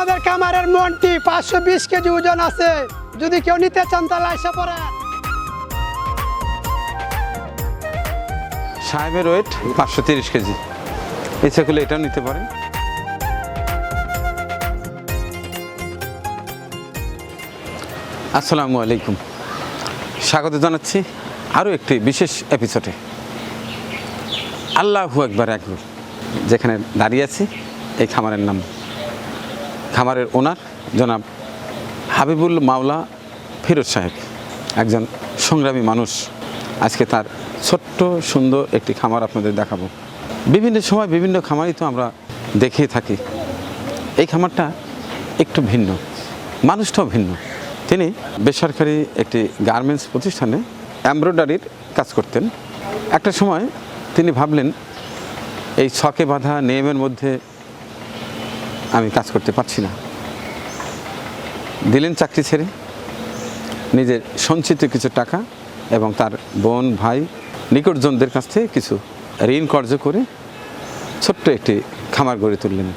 আমাদের কামারের মন্টি পাঁচশো বিশ কেজি ওজন আছে। যদি কেউ নিতে চান তাহলে এসে পড়েন। সাহেবের ওয়েট পাঁচশো তিরিশ কেজি। ইচ্ছা করলে এটাও নিতে পারেন। আসসালামু আলাইকুম। স্বাগত জানাচ্ছি আরও একটি বিশেষ এপিসোডে আল্লাহু একবার একবার যেখানে দাঁড়িয়ে আছি, এই খামারের নাম খামারের ওনার, জনাব হাবিবুল মাওলা ফিরোজ সাহেব, একজন সংগ্রামী মানুষ। আজকে তার ছোট্ট, সুন্দর একটি খামার আপনাদের দেখাবো। বিভিন্ন সময় বিভিন্ন খামারই তো আমরা দেখেই থাকি। এই খামারটা একটু ভিন্ন, মানুষটাও ভিন্ন। তিনি বেসরকারি একটি গার্মেন্টস প্রতিষ্ঠানে এমব্রয়ডারির কাজ করতেন। একটা সময় তিনি ভাবলেন, এই ছকে বাঁধা নিয়মের মধ্যে আমি কাজ করতে পারছি না। দিলেন চাকরি ছেড়ে, নিজের সঞ্চিত কিছু টাকা এবং তার বোন, ভাই, নিকটজনদের কাছ থেকে কিছু ঋণ কর্য করে ছোট্ট একটি খামার গড়ে তুললেন।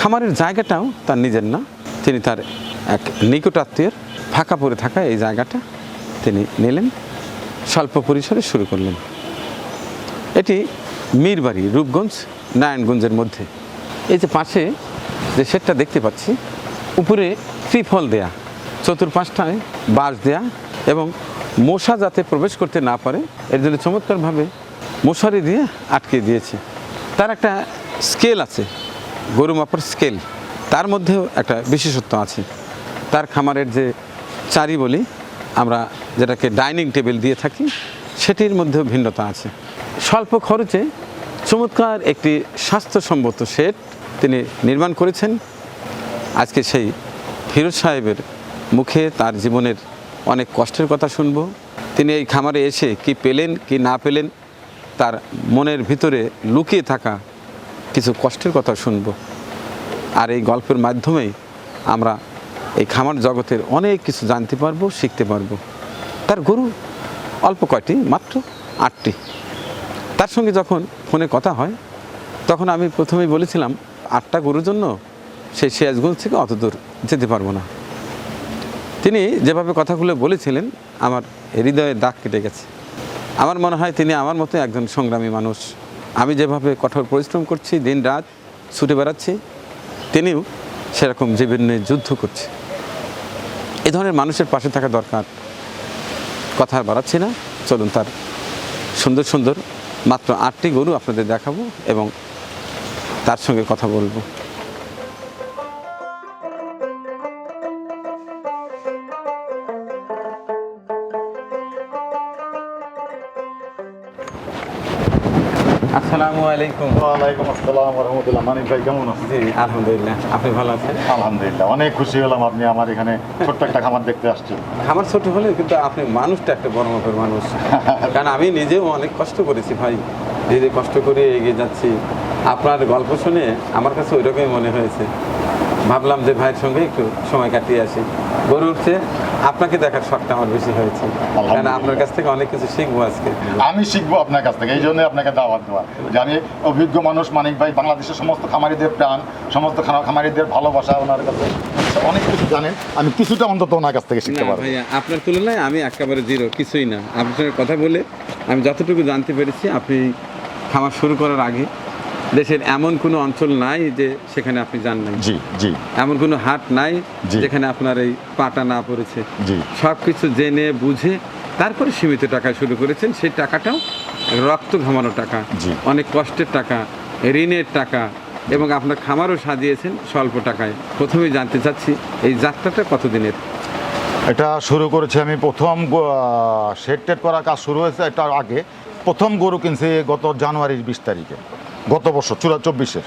খামারের জায়গাটাও তার নিজের না, তিনি তার এক নিকট আত্মীয়ের ফাঁকা পড়ে থাকা এই জায়গাটা তিনি নিলেন, স্বল্প পরিসরে শুরু করলেন। এটি মীরবাড়ি, রূপগঞ্জ, নারায়ণগঞ্জের মধ্যে। এই যে পাশে যে শেডটা দেখতে পাচ্ছি, উপরে ত্রিফল দেয়া চতুর্পাশটায় বাঁশ দেয়া এবং মশা যাতে প্রবেশ করতে না পারে, এর জন্য চমৎকারভাবে মশারি দিয়ে আটকে দিয়েছে। তার একটা স্কেল আছে, গরু মাপার স্কেল। তার মধ্যেও একটা বিশেষত্ব আছে। তার খামারের যে চারি বলি, আমরা যেটাকে ডাইনিং টেবিল দিয়ে থাকি, সেটির মধ্যেও ভিন্নতা আছে। স্বল্প খরচে চমৎকার একটি স্বাস্থ্যসম্মত শেড তিনি নির্মাণ করেছেন। আজকে সেই ফিরোজ সাহেবের মুখে তার জীবনের অনেক কষ্টের কথা শুনব। তিনি এই খামারে এসে কি পেলেন, কি না পেলেন, তার মনের ভিতরে লুকিয়ে থাকা কিছু কষ্টের কথা শুনব। আর এই গল্পের মাধ্যমেই আমরা এই খামার জগতের অনেক কিছু জানতে পারব, শিখতে পারব। তার গরু অল্প কয়টি? মাত্র আটটি। তার সঙ্গে যখন ফোনে কথা হয়, তখন আমি প্রথমেই বলেছিলাম আটটা গরুর জন্য সেই সিরাজগঞ্জ থেকে অত দূর যেতে পারব না। তিনি যেভাবে কথাগুলো বলেছিলেন, আমার হৃদয়ে দাগ কেটে গেছে। আমার মনে হয় তিনি আমার মতো একজন সংগ্রামী মানুষ। আমি যেভাবে কঠোর পরিশ্রম করছি দিন রাত ছুটে বেড়াচ্ছি, তিনিও সেরকম জীবন নিয়ে যুদ্ধ করছে। এ ধরনের মানুষের পাশে থাকা দরকার। কথা বাড়াচ্ছি না। চলুন তার সুন্দর সুন্দর মাত্র আটটি গরু আপনাদের দেখাবো এবং তার সঙ্গে কথা বলব। আসসালামু আলাইকুম। ওয়ালাইকুম আসসালাম রহমতুল্লাহ মানিক ভাই কেমন আছেন? জি আলহামদুলিল্লাহ। আপনি ভালো আছেন? আলহামদুলিল্লাহ অনেক খুশি হলাম আপনি আমার এখানে ছোট্ট একটা খামার দেখতে আসছেন। ছোট কিন্তু আপনি মানুষটা একটা বড় মাপের মানুষ। কারণ আমি নিজেও অনেক কষ্ট করেছি ভাই। নিজে কষ্ট করে এগিয়ে যাচ্ছি। আপনার গল্প শুনে আমার কাছে ওই রকমই মনে হয়েছে। ভাবলাম যে ভাইয়ের সঙ্গে একটু সময় কাটিয়ে আসি। গরু উঠছে আপনাকে দেখার শখটা আমার বেশি হয়েছে। কারণ আপনার কাছ থেকে অনেক কিছু শিখব আজকে। আমি শিখব আপনার কাছ থেকে এই জন্য আপনাকে দাওয়াত দেওয়া। যে আমি অভিজ্ঞ মানুষ মানিক ভাই বাংলাদেশের সমস্ত খামারিদের প্রাণ সমস্ত খামারিদের ভালোবাসা ওনার কাছে। অনেক কিছু জানেন আমি কিছুটা অন্তত ওনার কাছ থেকে শিখতে পারব। ভাইয়া আপনার তুলনায় আমি একেবারে জিরো কিছুই না। আপনার সঙ্গে কথা বলে আমি যতটুকু জানতে পেরেছি আপনি খামার শুরু করার আগে দেশের এমন কোনো অঞ্চল নাই যে সেখানে আপনি যান নাই। জি জি। এমন কোনো হাট নাই। যেখানে আপনার এই পাটা না পড়েছে। জি। সব কিছু জেনে বুঝে তারপরে সীমিত টাকা শুরু করেছেন। সেই টাকাটাও রক্ত ঘামানো টাকা জি। অনেক কষ্টের টাকা ঋণের টাকা এবং আপনার খামারও সাজিয়েছেন স্বল্প টাকায়। প্রথমেই জানতে চাচ্ছি এই যাত্রাটা কতদিনের? এটা শুরু করেছি আমি প্রথম শেড টেড করার কাজ শুরু হয়েছে এটার আগে। প্রথম গরু কিনছি গত জানুয়ারির বিশ তারিখে। গত বছর চুরা চব্বিশের।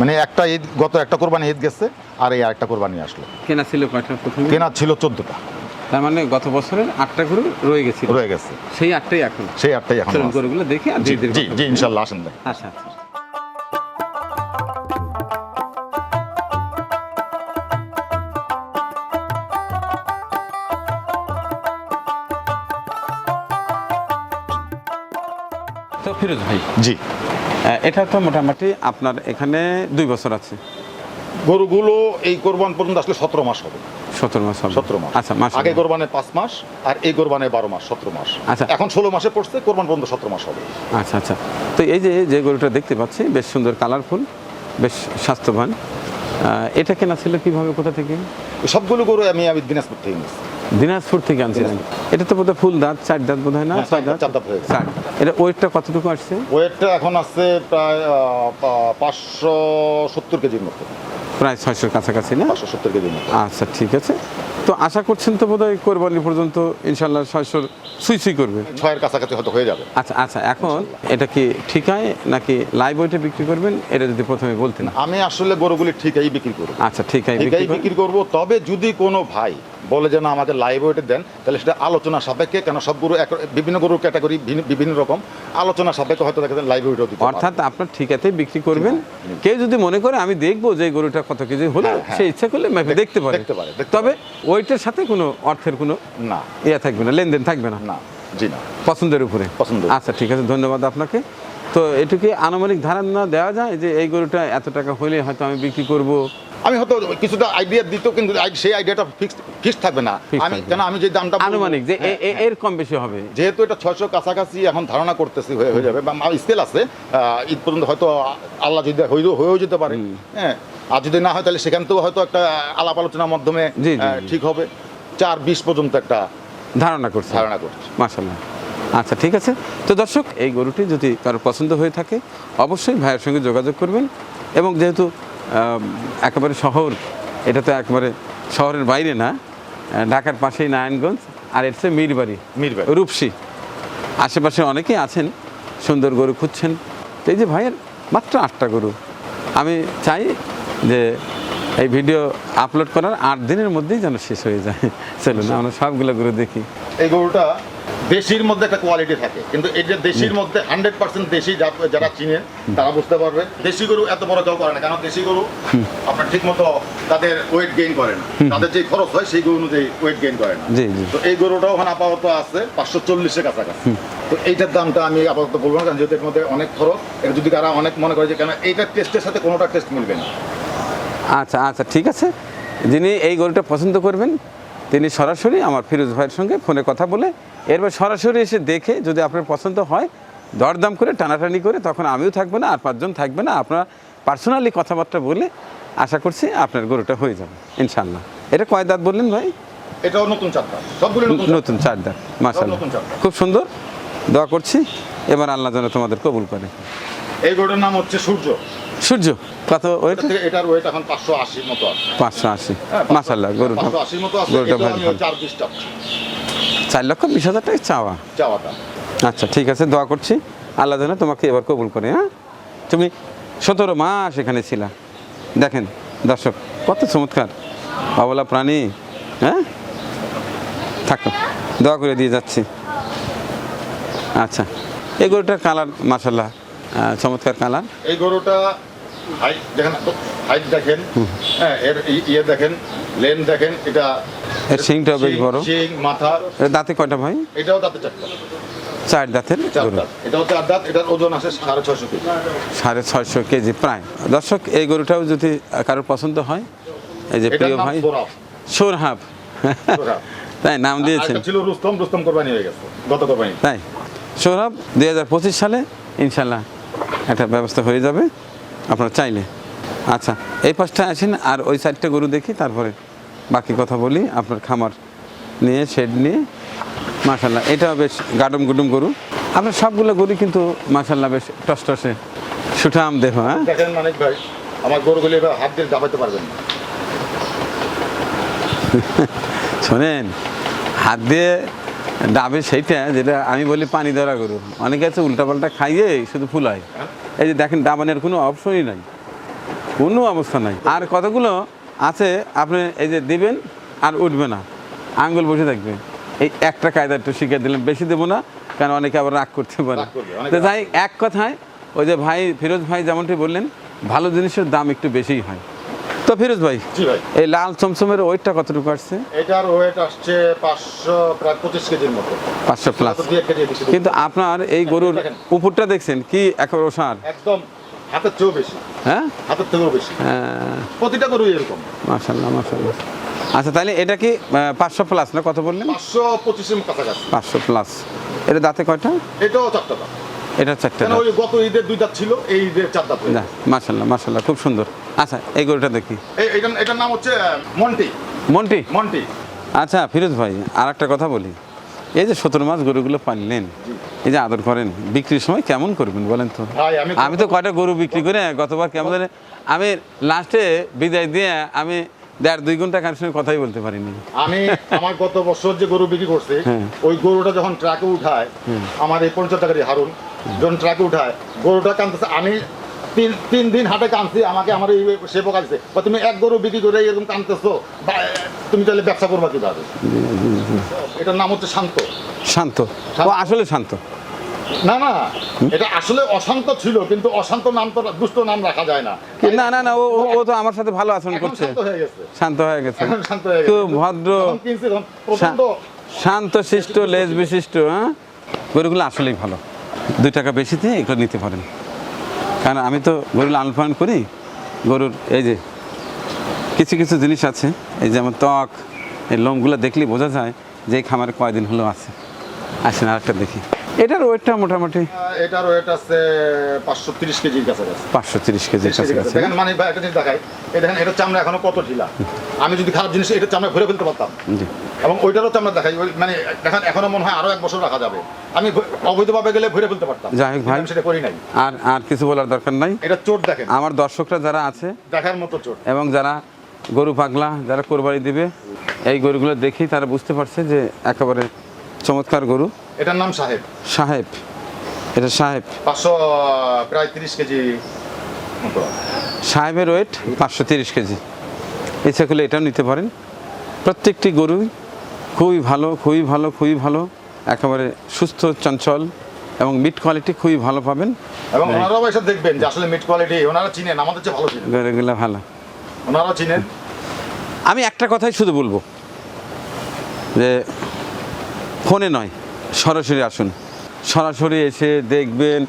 মানে একটা ঈদ গত একটা কোরবানি ঈদ গেছে আর এই আরেকটা কোরবানি আসলো। কেনা ছিল কয়টা প্রথমে? কেনার ছিল চোদ্দটা। তার মানে গত বছরের আটটা গরু রয়ে গেছিল। রয়ে গেছে। সেই আটটাই এখন। সেই আটটাই এখন গরুগুলো দেখি আর জি জি ইনশাল্লাহ আসেন আচ্ছা আচ্ছা। তো ফিরোজ ভাই জি। এটা তো মোটামুটি আপনার এখানে দুই বছর আছে। গরুগুলো এই কোরবান পর্যন্ত আসলে সতেরো মাস হবে। সতেরো মাস হবে। সতেরো মাস। আচ্ছা মাস আগে কোরবানে পাঁচ মাস আর এই কোরবানে বারো মাস সতেরো মাস। আচ্ছা। এখন ষোলো মাসে পড়ছে কোরবান পর্যন্ত সতেরো মাস হবে। আচ্ছা আচ্ছা। তো এই যে যে গরুটা দেখতে পাচ্ছি বেশ সুন্দর কালারফুল বেশ স্বাস্থ্যবান। এটা কেনা ছিল কীভাবে কোথা থেকে? সবগুলো গরু আমি আমি দিনাজপুর থেকে নিচ্ছি দিনাজপুর থেকে আনছিলেন। এটা তো বোধহয় ফুল দাঁত চার দাঁত বোধ হয় না? হ্যাঁ, ছয় দাঁত চার দাঁত। এটা ওয়েটটা কতটুকু আসছে? ওয়েটটা এখন আসছে প্রায় পাঁচশো সত্তর কেজির মতো। প্রায় ছয়শোর কাছাকাছি না? পাঁচশো সত্তর কেজির মতো। আচ্ছা ঠিক আছে। তো আশা করছেন তো বোধহয় কোরবানি পর্যন্ত ইনশাল্লাহ ছয়শোর সুই সুই করবে? ছয়ের কাছাকাছি হয়তো হয়ে যাবে। আচ্ছা আচ্ছা এখন এটা কি ঠিকায় নাকি লাইভ ওয়েটে বিক্রি করবেন? এটা যদি প্রথমে বলতেন। আমি আসলে গরুগুলি ঠিকাই বিক্রি করব। আচ্ছা ঠিকাই বিক্রি করব। তবে যদি কোনো ভাই বলে যে না আমাকে লাইভ ওয়েটে দেন তাহলে সেটা আলোচনা সাপেক্ষে কেন সব গরু এক- বিভিন্ন গরুর ক্যাটাগরি বিভিন্ন রকম। আলোচনা সাপেক্ষে হয়তো দেখা লাইভ ওয়েটও দিতে অর্থাৎ আপনার ঠিকাতেই বিক্রি করবেন। কেউ যদি মনে করে আমি দেখব যে গরুটা কত কেজি হলো হ্যাঁ, হ্যাঁ। সে ইচ্ছা করলে দেখতে পারে। দেখতে পারে, তবে ওইটার সাথে কোনো অর্থের কোনো না। ইয়ে থাকবে না লেনদেন থাকবে না? না জি না। পছন্দের উপরে? পছন্দ। আচ্ছা ঠিক আছে ধন্যবাদ আপনাকে। তো এটুকি আনুমানিক ধারণা দেওয়া যায় যে এই গরুটা এত টাকা হলে হয়তো আমি বিক্রি করব? আমি হয়তো কিছুটা আইডিয়া দিত কিন্তু সেই আইডিয়াটা ফিক্সড ফিক্সড থাকবে না। আমি কেন আমি যে দামটা আনুমানিক যে হ্যাঁ, এর কম বেশি হবে। যেহেতু এটা ছয়শো কাছাকাছি এখন ধারণা করতেছি হয়ে হয়ে যাবে বা স্কেল আছে। ঈদ পর্যন্ত হয়তো আল্লাহ যদি হয়েও যেতে পারে। হ্যাঁ। আর যদি না হয় তাহলে সেখান থেকেও হয়তো একটা আলাপ আলোচনার মাধ্যমে। ঠিক হবে। চার বিশ পর্যন্ত একটা ধারণা করছে। ধারণা করছি। মাশাল্লাহ আচ্ছা ঠিক আছে। তো দর্শক এই গরুটি যদি কারও পছন্দ হয়ে থাকে অবশ্যই ভাইয়ের সঙ্গে যোগাযোগ করবেন এবং যেহেতু একেবারে শহর এটা তো একেবারে শহরের বাইরে না ঢাকার পাশেই নারায়ণগঞ্জ আর এটা হচ্ছে মিরবাড়ি মিরবাড়ি। রূপসী। আশেপাশে অনেকেই আছেন সুন্দর গরু খুঁজছেন। এই যে ভাইয়ের মাত্র আটটা গরু আমি চাই যে এই ভিডিও আপলোড করার আট দিনের মধ্যেই যেন শেষ হয়ে যায়। চলুন আমরা সবগুলো গরু দেখি। এই গরুটা দেশির মধ্যে একটা কোয়ালিটি থাকে। কিন্তু এই যে দেশির মধ্যে হান্ড্রেড পার্সেন্ট দেশি যারা চিনেন তারা বুঝতে পারবে দেশি গরু এত বড় কেউ করে না। কারণ দেশি গরু আপনার ঠিক মতো তাদের ওয়েট গেইন করে না। তাদের যে খরচ হয় সেই গরু অনুযায়ী ওয়েট গেইন করে না। জি, জি। তো এই গরুটাও ওখানে আপাতত আছে পাঁচশো চল্লিশের কাছাকাছি। তো এইটার দামটা আমি আপাতত বলব না কারণ যেহেতু এর মধ্যে অনেক খরচ এটা যদি কারা অনেক মনে করে যে কেন এইটার টেস্টের সাথে কোনোটা টেস্ট মিলবে না। আচ্ছা আচ্ছা ঠিক আছে। যিনি এই গরুটা পছন্দ করবেন তিনি সরাসরি আমার ফিরোজ ভাইয়ের সঙ্গে ফোনে কথা বলে এরপর সরাসরি এসে দেখে যদি আপনার পছন্দ হয় দরদাম করে টানাটানি করে তখন আমিও থাকব না আর পাঁচজন থাকবে না। আপনার পার্সোনালি কথাবার্তা বলে আশা করছি আপনার গরুটা হয়ে যাবে ইনশাল্লাহ এটা কয় দাঁত বললেন ভাই? এটাও নতুন সবগুলো নতুন চার দাঁত। মাসাল্লাহ খুব সুন্দর। দোয়া করছি এবার আল্লাহ যেন তোমাদের কবুল করে। এই গরুটার নাম হচ্ছে সূর্য। সূর্য? কত থেকে এটার ওয়েট এখন পাঁচশো আশির মতো আছে। পাঁচশো আশি। হ্যাঁ, মাসাল্লাহ গরুটা। পাঁচশো আশির মতো আছে গরুটা ভালো আমি ভালো। চার পিস চাচ্ছি। চার লক্ষ বিশ হাজার টাকা চাওয়া? চাওয়াটা। আচ্ছা ঠিক আছে দোয়া করছি। আল্লাহ যেন তোমাকে এবার কবুল করে হ্যাঁ? তুমি সতেরো মাস এখানে ছিলা। দেখেন দর্শক কত চমৎকার। অবলা প্রাণী হ্যাঁ? থাকো দোয়া করে দিয়ে যাচ্ছি। আচ্ছা এই গরুটার কালার মাসাল্লাহ চমৎকার কালার। এই গরুটা হাইট দেখেন হাইট দেখেন হ্যাঁ এর ইয়ে দেখেন লেন দেখেন এটা এর বেশ বড়। শিং মাথা। এর দাঁতে কয়টা ভাই? এটাও দাঁতে চারটা। চার দাঁতের চার গরু। দাঁত। এটাও চার দাঁত এটার ওজন আছে সাড়ে ছয়শো কেজি। সাড়ে ছয়শো কেজি প্রায়। দর্শক এই গরুটাও যদি কারোর পছন্দ হয় এই যে প্রিয় ভাই সোরহাব। তাই নাম দিয়েছেন। ছিল রুস্তম রুস্তম কোরবানি হয়ে গেছে গত কোরবানি। তাই সৌরভ দুই হাজার পঁচিশ সালে ইনশাল্লাহ একটা ব্যবস্থা হয়ে যাবে। আপনারা চাইলে। আচ্ছা এই পাশটা আসেন আর ওই সাইডটা গরু দেখি তারপরে বাকি কথা বলি আপনার খামার নিয়ে শেড নিয়ে। মাশাল্লাহ এটা বেশ গাডম গুডুম গরু। আপনার সবগুলো গরু কিন্তু মাশাল্লাহ বেশ টসটসে সুঠাম দেহ হ্যাঁ? দেখেন মানিক ভাই আমার গরুগুলি হাত দিয়ে পারবেন শোনেন হাত দিয়ে ডাবে সেইটা যেটা আমি বলি পানি ধরা গরু। অনেকে আছে উল্টাপাল্টা খাইয়ে শুধু ফুল হয়। এই যে দেখেন ডাবানের কোনো অপশনই নাই। কোনো অবস্থা নাই। আর কতগুলো আছে আপনি এই যে দিবেন আর উঠবে না। আঙ্গুল বসে থাকবে। এই একটা কায়দা একটু শিখে দিলাম। বেশি দেবো না কারণ অনেকে আবার রাগ করতে পারে। তো যাই এক কথায় ওই যে ভাই ফিরোজ ভাই যেমনটি বললেন ভালো জিনিসের দাম একটু বেশিই হয়। তো ফিরোজ ভাই এই লাল চমচমের ওয়েটটা কতটুকু আসছে? এটার ওয়েট আসছে পাঁচশো প্রায় পঁচিশ কেজির মতো। পাঁচশো প্লাস কিন্তু আপনার এই গরুর দেখেন। উপরটা দেখছেন কি একেবারে ওষার একদম হাতের চেয়েও বেশি। হ্যাঁ? হাতের থেকেও বেশি। হ্যাঁ। প্রতিটা গরু এরকম। মাশাল্লাহ মাশাল্লাহ আচ্ছা তাহলে এটা কি পাঁচশো প্লাস না কত বললেন? পাঁচশো পঁচিশের কাছাকাছি। পাঁচশো প্লাস এটা দাঁতে কয়টা? এটাও চারটা এটা চারটে কেন ওই গত ঈদের দুই দাঁত ছিল এই ঈদের চার দাঁত গেছে। মাশাল্লাহ মাশাল্লাহ খুব সুন্দর। আচ্ছা এই গরুটা দেখি। এই- এইটার এটার নাম হচ্ছে মন্টি। মন্টি? মন্টি। আচ্ছা ফিরোজ ভাই আর একটা কথা বলি। এই যে সতেরো মাস গরুগুলো পাললেন এই যে আদর করেন বিক্রির সময় কেমন করবেন বলেন তো? আমি তো কয়টা গরু বিক্রি করে গতবার কেমন আমি লাস্টে বিদায় দিয়ে আমি দেড় দুই ঘণ্টা কারোর সঙ্গে কথাই বলতে পারিনি। আমি আমার গত বছর যে গরু বিক্রি করছে হ্যাঁ। ওই গরুটা যখন ট্রাকে উঠায় আমার এই পঞ্চাশ টাকারই হারুন। যখন ট্রাকে উঠায় গরুটা কানতেছে আমি তিন তিন দিন হাটে কানছি আমাকে আমার এই আসছে বা তুমি এক গরু বিক্রি করে এরকম কানতেছো তুমি তাহলে ব্যবসা করবা কীভাবে? এটার নাম হচ্ছে শান্ত। শান্ত? আসলে শান্ত? না না এটা আসলে অশান্ত ছিল কিন্তু অশান্ত নাম তো দুষ্ট নাম রাখা যায় না। না না না ও তো আমার সাথে ভালো আচরণ করছে। শান্ত হয়ে গেছে। ভদ্র। শান্ত শিষ্ট লেজ বিশিষ্ট হ্যাঁ? গরুগুলো আসলেই ভালো। দুই টাকা বেশি বেশিতে এগুলো নিতে পারেন। কারণ আমি তো গরু লালন পালন করি, গরুর এই যে কিছু কিছু জিনিস আছে, এই যেমন ত্বক, এই লোমগুলো দেখলেই বোঝা যায় যে এই খামারে কয়দিন হলো আছে। আসেন আর একটা দেখি। এটার ওয়েটটা মোটামুটি? এটার ওয়েট আছে পাঁচশো তিরিশ কেজির কাছাকাছি। পাঁচশো তিরিশ কেজির কাছাকাছি দেখেন মানে ভাই একটা জিনিস দেখাই। এই দেখেন এটা চামড়া এখনও কত ঢিলা? আমি যদি খারাপ জিনিস এটা চামড়া ঘুরে ফেলতে পারতাম। জি। এবং ওইটারও চামড়া দেখাই মানে দেখেন এখনও মনে হয় আরও এক বছর রাখা যাবে। আমি অবৈধভাবে গেলে ঘুরে ফেলতে পারতাম। যাই হোক ভাই। সেটা করি নাই। আর আর কিছু বলার দরকার নাই? এটা চোট দেখেন। আমার দর্শকরা যারা আছে দেখার মতো চোট। এবং যারা গরু পাগলা যারা কোরবানি দিবে এই গরুগুলো দেখেই তারা বুঝতে পারছে যে একেবারে চমৎকার গরু। এটার নাম সাহেব। সাহেব? এটা সাহেব। পাঁচশো প্রায় তিরিশ কেজি সাহেবের ওয়েট পাঁচশো তিরিশ কেজি। ইচ্ছে করলে এটাও নিতে পারেন। প্রত্যেকটি গরুই খুবই ভালো খুবই ভালো খুবই ভালো একেবারে সুস্থ চঞ্চল এবং মিট কোয়ালিটি খুবই ভালো পাবেন। এবং ওনারাও এসে দেখবেন যে আসলে মিট কোয়ালিটি ওনারা চিনেন আমাদের চেয়ে ভালো চিনেন। গরুগুলো ভালো। ওনারাও চিনেন। আমি একটা কথাই শুধু বলব যে ফোনে নয় সরাসরি আসুন। সরাসরি এসে দেখবেন,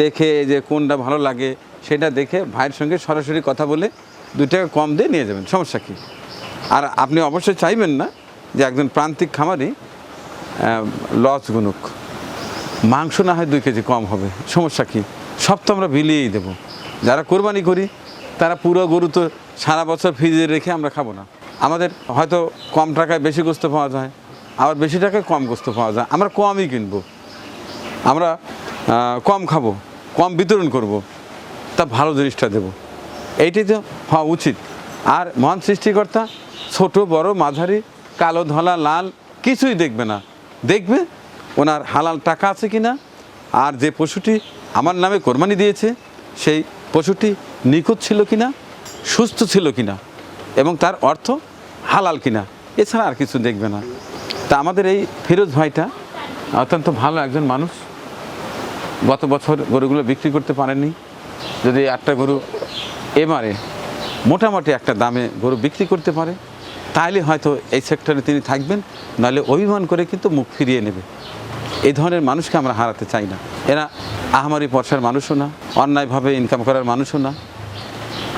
দেখে যে কোনটা ভালো লাগে, সেটা দেখে ভাইয়ের সঙ্গে সরাসরি কথা বলে দু টাকা কম দিয়ে নিয়ে যাবেন, সমস্যা কী? আর আপনি অবশ্যই চাইবেন না যে একজন প্রান্তিক খামারি লস গুনুক। মাংস না হয় দুই কেজি কম হবে, সমস্যা কী? সব তো আমরা বিলিয়েই দেবো। যারা কোরবানি করি, তারা পুরো গরু তো সারা বছর ফ্রিজে রেখে আমরা খাব না। আমাদের হয়তো কম টাকায় বেশি গোস্ত পাওয়া যায় আবার বেশি টাকায় কম গোস্ত পাওয়া যায়। আমরা কমই কিনবো। আমরা কম খাব, কম বিতরণ করব, তা ভালো জিনিসটা দেব। এইটাই তো হওয়া উচিত। আর মহান সৃষ্টিকর্তা, ছোট, বড়, মাঝারি, কালো, ধলা, লাল, কিছুই দেখবে না। দেখবে ওনার হালাল টাকা আছে কিনা, আর যে পশুটি আমার নামে কোরবানি দিয়েছে, সেই পশুটি নিখুঁত ছিল কিনা, সুস্থ ছিল কিনা, এবং তার অর্থ হালাল কিনা, এছাড়া আর কিছু দেখবে না। তা আমাদের এই ফিরোজ ভাইটা অত্যন্ত ভালো একজন মানুষ। গত বছর গরুগুলো বিক্রি করতে পারেননি। যদি একটা গরু এবারে মোটামুটি একটা দামে গরু বিক্রি করতে পারে তাহলে হয়তো এই সেক্টরে তিনি থাকবেন, নাহলে অভিমান করে কিন্তু মুখ ফিরিয়ে নেবে। এই ধরনের মানুষকে আমরা হারাতে চাই না। এরা আহামারি পর্সার মানুষও না, অন্যায়ভাবে ইনকাম করার মানুষও না।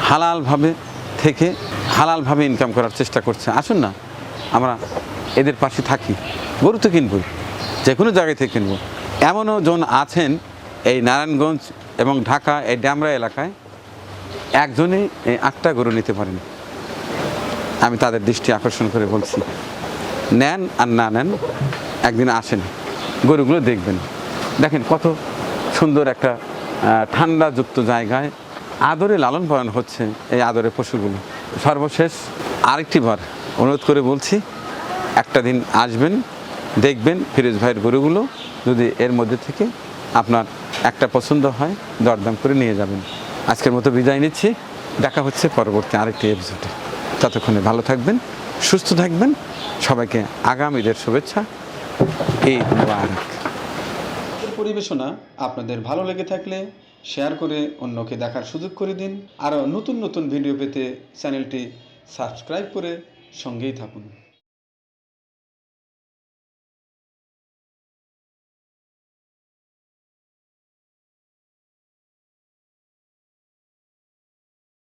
হালালভাবে থেকে হালালভাবে ইনকাম করার চেষ্টা করছে। আসুন না, আমরা এদের পাশে থাকি। গরু তো কিনবই, যে কোনো জায়গায় থেকে কিনবো। এমনও জন আছেন এই নারায়ণগঞ্জ এবং ঢাকা, এই ড্যামরা এলাকায় একজনই এই আটটা গরু নিতে পারেন। আমি তাদের দৃষ্টি আকর্ষণ করে বলছি, নেন আর না নেন, একদিন আসেন, গরুগুলো দেখবেন। দেখেন কত সুন্দর একটা ঠান্ডাযুক্ত জায়গায় আদরে লালন পালন হচ্ছে এই আদরে পশুগুলো। সর্বশেষ আরেকটি বার অনুরোধ করে বলছি একটা দিন আসবেন, দেখবেন ফিরোজ ভাইয়ের গরুগুলো যদি এর মধ্যে থেকে আপনার একটা পছন্দ হয়, দরদাম করে নিয়ে যাবেন। আজকের মতো বিদায় নিচ্ছি। দেখা হচ্ছে পরবর্তী আরেকটি এপিসোডে ততক্ষণে ভালো থাকবেন, সুস্থ থাকবেন। সবাইকে আগামীদের শুভেচ্ছা। এই পরিবেশনা আপনাদের ভালো লেগে থাকলে শেয়ার করে অন্যকে দেখার সুযোগ করে দিন। আরও নতুন নতুন ভিডিও পেতে চ্যানেলটি সাবস্ক্রাইব করে সঙ্গেই থাকুন।